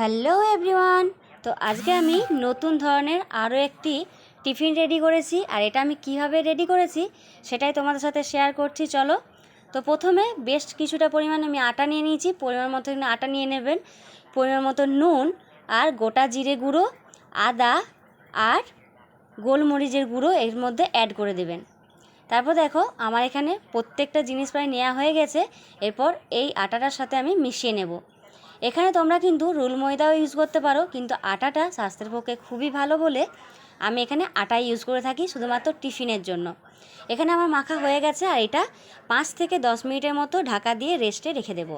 Hello everyone. তো আজকে আমি নতুন ধরনের আরও একটি টিফিন রেডি করেছি, আর এটা আমি কীভাবে রেডি করেছি সেটাই তোমাদের সাথে শেয়ার করছি, চলো। তো প্রথমে বেশ কিছুটা পরিমাণ আমি আটা নিয়ে নিয়েছি, পরিমাণ মতো আটা নিয়ে নেবেন। পরিমাণ মতো নুন আর গোটা জিরে গুঁড়ো, আদা আর গোলমরিচের গুঁড়ো এর মধ্যে অ্যাড করে দেবেন। তারপর দেখো, আমার এখানে প্রত্যেকটা জিনিস প্রায় নেওয়া হয়ে গেছে, এরপর এই আটাটার সাথে আমি মিশিয়ে নেব। এখানে তোমরা কিন্তু রুল ময়দাও ইউজ করতে পারো, কিন্তু আটাটা স্বাস্থ্যের পক্ষে খুবই ভালো বলে আমি এখানে আটাই ইউজ করে থাকি শুধুমাত্র টিফিনের জন্য। এখানে আমার মাখা হয়ে গেছে আর এটা পাঁচ থেকে দশ মিনিটের মতো ঢাকা দিয়ে রেস্টে রেখে দেবো।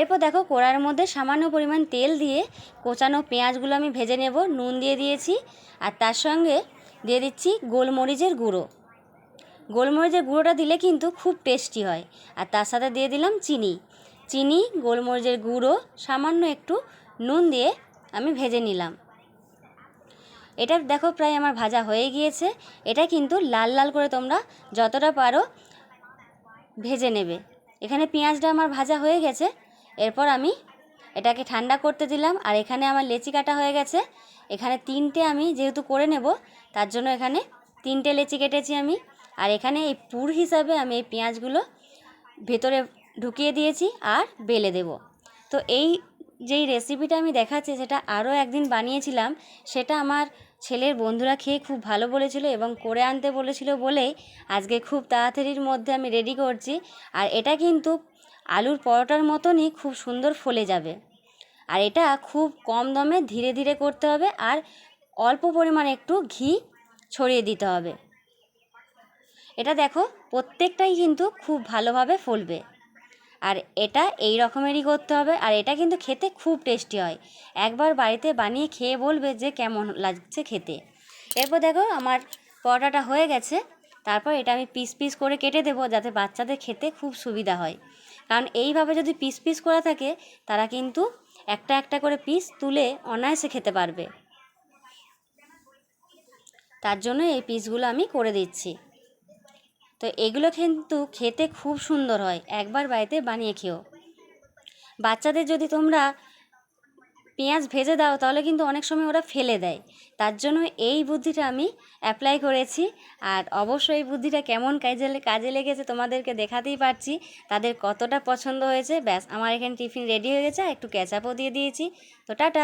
এরপর দেখো কড়ার মধ্যে সামান্য পরিমাণ তেল দিয়ে কোচানো পেঁয়াজগুলো আমি ভেজে নেব, নুন দিয়ে দিয়েছি আর তার সঙ্গে দিয়ে দিচ্ছি গোলমরিচের গুঁড়ো। গোলমরিচের গুঁড়োটা দিলে কিন্তু খুব টেস্টি হয়। আর তার সাথে দিয়ে দিলাম চিনি। চিনি, গোলমরিচের গুঁড়ো, সামান্য একটু নুন দিয়ে আমি ভেজে নিলাম। এটা দেখো প্রায় আমার ভাজা হয়ে গিয়েছে। এটা কিন্তু লাল লাল করে তোমরা যতটা পারো ভেজে নেবে। এখানে পেঁয়াজটা আমার ভাজা হয়ে গেছে। এরপর আমি এটাকে ঠান্ডা করতে দিলাম। আর এখানে আমার লেচি কাটা হয়ে গেছে। এখানে তিনটে আমি যেহেতু করে নেব, তার জন্য এখানে তিনটে লেচি কেটেছি আমি। আর এখানে এই পুর হিসাবে আমি এই পেঁয়াজগুলো ভেতরে ঢুকিয়ে দিয়েছি আর বেলে দেব। তো এই যেই রেসিপিটা আমি দেখাচ্ছি, সেটা আরও একদিন বানিয়েছিলাম, সেটা আমার ছেলের বন্ধুরা খেয়ে খুব ভালো বলেছিল এবং করে আনতে বলেছিল বলেই আজকে খুব তাড়াতাড়ির মধ্যে আমি রেডি করছি। আর এটা কিন্তু আলুর পরোটার মতনই খুব সুন্দর ফলে যাবে। আর এটা খুব কম দমে ধীরে ধীরে করতে হবে আর অল্প পরিমাণে একটু ঘি ছড়িয়ে দিতে হবে। এটা দেখো, প্রত্যেকটাই কিন্তু খুব ভালোভাবে ফলবে। আর এটা এই রকমেরই করতে হবে। আর এটা কিন্তু খেতে খুব টেস্টি হয়। একবার বাড়িতে বানিয়ে খেয়ে বলবে যে কেমন লাগছে খেতে। এরপর দেখো আমার পরোটাটা হয়ে গেছে। তারপর এটা আমি পিস পিস করে কেটে দেবো যাতে বাচ্চাদের খেতে খুব সুবিধা হয়। কারণ এইভাবে যদি পিস পিস করা থাকে, তারা কিন্তু একটা একটা করে পিস তুলে অনায়াসে খেতে পারবে। তার জন্য এই পিসগুলো আমি করে দিচ্ছি। তো এগুলো কিন্তু খেতে খুব সুন্দর হয়। একবার বাড়িতে বানিয়ে খেও। বাচ্চাদের যদি তোমরা পেঁয়াজ ভেজে দাও, তাহলে কিন্তু অনেক সময় ওরা ফেলে দেয়। তার জন্য এই বুদ্ধিটা আমি অ্যাপ্লাই করেছি। আর অবশ্যই এই বুদ্ধিটা কেমন কাজে কাজে লেগেছে তোমাদেরকে দেখাতেই পারছি। তাদের কতটা পছন্দ হয়েছে। ব্যাস, আমার এখানে টিফিন রেডি হয়ে গেছে। একটু ক্যাচাপও দিয়ে দিয়েছি। তো টাটা!